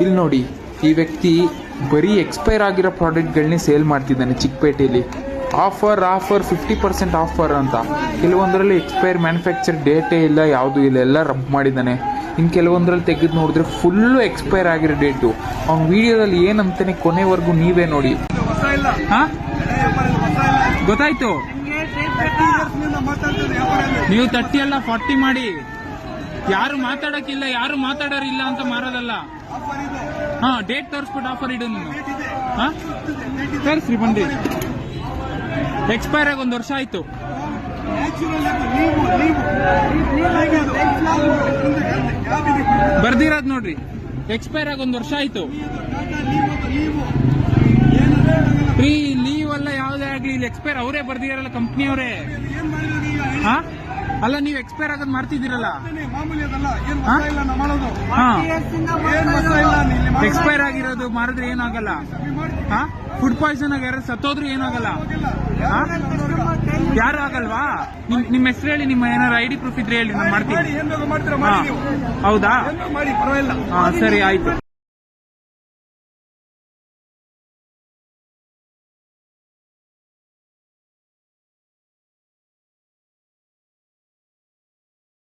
ಇಲ್ಲಿ ನೋಡಿ ಈ ವ್ಯಕ್ತಿ ಬರೀ ಎಕ್ಸ್ಪೈರ್ ಆಗಿರೋ ಪ್ರಾಡಕ್ಟ್ಗಳನ್ನೇ ಸೇಲ್ ಮಾಡ್ತಿದ್ದಾನೆ ಚಿಕ್ಕಪೇಟೆಯಲ್ಲಿ. Offer offer fifty percent offer ಅಂತ. ಕೆಲವೊಂದರಲ್ಲಿ ಎಕ್ಸ್ಪೈರ್ ಮ್ಯಾನುಫ್ಯಾಕ್ಚರ್ ಡೇಟೇ ಇಲ್ಲ ಯಾವುದೂ ಇಲ್ಲ ಎಲ್ಲ ರಬ್ ಮಾಡಿದ್ದಾನೆ. ಇನ್ನು ಕೆಲವೊಂದರಲ್ಲಿ ತೆಗೆದು ನೋಡಿದ್ರೆ ಫುಲ್ಲು ಎಕ್ಸ್ಪೈರ್ ಆಗಿರೋ ಡೇಟು ಅವ್ನ ವಿಡಿಯೋದಲ್ಲಿ ಏನಂತಾನೆ ಕೊನೆವರೆಗೂ ನೀವೇ ನೋಡಿ. ಹಾ? ಗೊತ್ತಾಯ್ತು? ನೀವು ತರ್ಟಿ ಅಲ್ಲ ಫಾರ್ಟಿ ಮಾಡಿ. ಯಾರು ಮಾತಾಡಕ್ಕಿಲ್ಲ, ಯಾರು ಮಾತಾಡೋರಿಲ್ಲ ಅಂತ ಮಾರೋದಲ್ಲ. ಹಾ ಡೇಟ್ ತೋರಿಸ್ಬಿಟ್ಟು ಆಫರ್ ಇಡು ನೀನು. ಹಾ? ತೋರಿಸ್ರಿ ಬಂದಿ ಎಕ್ಸ್ಪೈರ್ ಆಗಿ ಒಂದು ವರ್ಷ ಆಯ್ತು? ಬರ್ದಿರೋದ್ ನೋಡ್ರಿ. ಎಕ್ಸ್ಪೈರ್ ಆಗಿ ಒಂದು ವರ್ಷ ಆಯ್ತು. ಫ್ರೀ ಲೀವ್ ಅಲ್ಲ, ಯಾವುದೇ ಆಗ್ಲಿ, ಇಲ್ಲಿ ಎಕ್ಸ್ಪೈರ್ ಅವರೇ ಬರ್ದಿರಲ್ಲ ಕಂಪ್ನಿಯವರೇ. ಹಾ? ಅಲ್ಲ ನೀವು ಎಕ್ಸ್ಪೈರ್ ಆಗೋದ್ ಮಾಡ್ತಿದ್ದೀರಲ್ಲ. ಅದನ್ನೇ ಮಾಮೂಲಿ ಅದಲ್ಲ. ಏನ್ ಹಾ? ಇಲ್ಲ ನಾ ಮಾಡೋದು. ಹಾ. ಏನ್ ಹೊಸ ಇಲ್ಲ ಇಲ್ಲಿ ಮಾಡೋದು. ಎಕ್ಸ್ಪೈರ್ ಆಗಿರೋದು ಮಾಡಿದ್ರೆ ಏನಾಗಲ್ಲ. ಹಾ? ಫುಡ್ ಪಾಯ್ಸನ್ ಆಗಿ ಯಾರು ಸತ್ತೋದ್ರು ಏನಾಗಲ್ಲ. ಹೋಗಿಲ್ಲ. ಹಾ? ಯಾರು ಆಗಲ್ವಾ? ನಿಮ್ ನಿಮ್ಮ ಹೆಸರು ಹೇಳಿ ನಿಮ್ಮ ಏನಾರು ಐಡಿ ಡಿ ಪ್ರೂಫ್ ಇದ್ರೆ ಹೇಳಿ ನಾನು ಮಾಡಿ ಮಾಡ್ತೀನಿ. ಏನ್ ಬೇಕಾದ್ರೂ ಮಾಡ್ತೀರಾ? ಹಾ. ನೀವು. ಹೌದಾ? ಏನ್ ಬೇಕಾದ್ರೂ ಮಾಡಿ ಪರವಾಗಿಲ್ಲ. ಹಾ ಸರಿ ಆಯ್ತು.